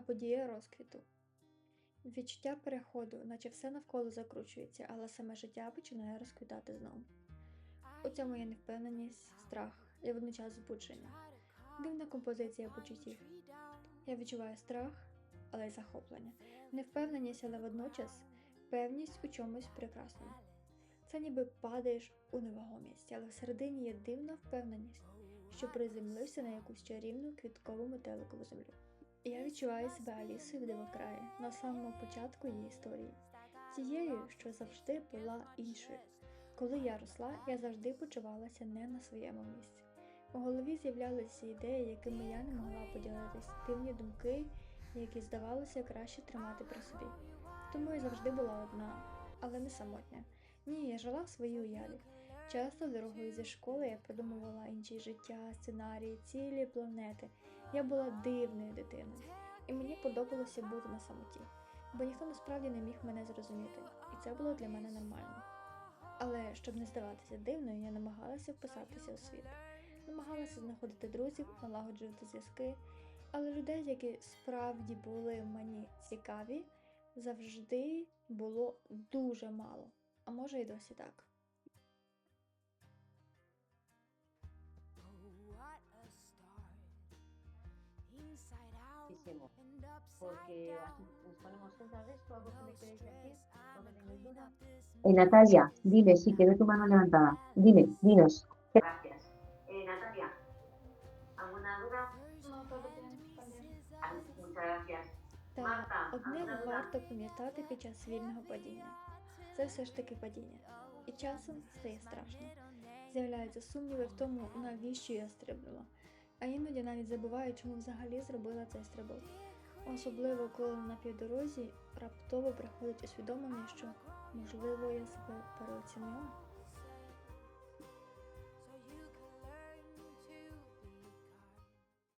подія розквіту. Відчуття переходу, наче все навколо закручується, але саме життя починає розквітати знову. У цьому є невпевненість, страх і водночас збудження. Дивна композиція почуттів. Я відчуваю страх, але й захоплення, невпевненість, але водночас певність у чомусь прекрасному. Це ніби падаєш у невагомість, але всередині є дивна впевненість, що приземлився на якусь чарівну квіткову метеликову землю. Я відчуваю себе Алісою в дивокраї на самому початку її історії, тією, що завжди була іншою. Коли я росла, я завжди почувалася не на своєму місці. У голові з'являлися ідеї, якими я не могла поділитись, дивні думки, які здавалося краще тримати при собі. Тому я завжди була одна, але не самотня. Ні, я жила в своїй уяві. Часто дорогою зі школи я придумувала інші життя, сценарії, цілі планети. Я була дивною дитиною, і мені подобалося бути на самоті, бо ніхто насправді не міг мене зрозуміти, і це було для мене нормально. Але щоб не здаватися дивною, я намагалася вписатися у світ, намагалася знаходити друзів, налагоджувати зв'язки, але людей, які справді були мені цікаві, завжди було дуже мало, а може й досі так. Muchísimo, porque así nos ponemos juntas de esto, algo que me queréis decir, o que tengáis duda. Eh, Natalia, dime, sí, que veo tu mano levantada. Dime, dinos. Gracias. Eh, Natalia, ¿alguna duda? Ah, Muchas gracias. Та Марта, одне а вона- варто пам'ятати під час вільного падіння. Це все ж таки падіння. І часом стає страшно. З'являються сумніви в тому, навіщо я стрибнула. А іноді навіть забуваю, чому взагалі зробила цей стрибок. Особливо, коли на півдорозі раптово приходить усвідомлення, що можливо я себе переоцінила.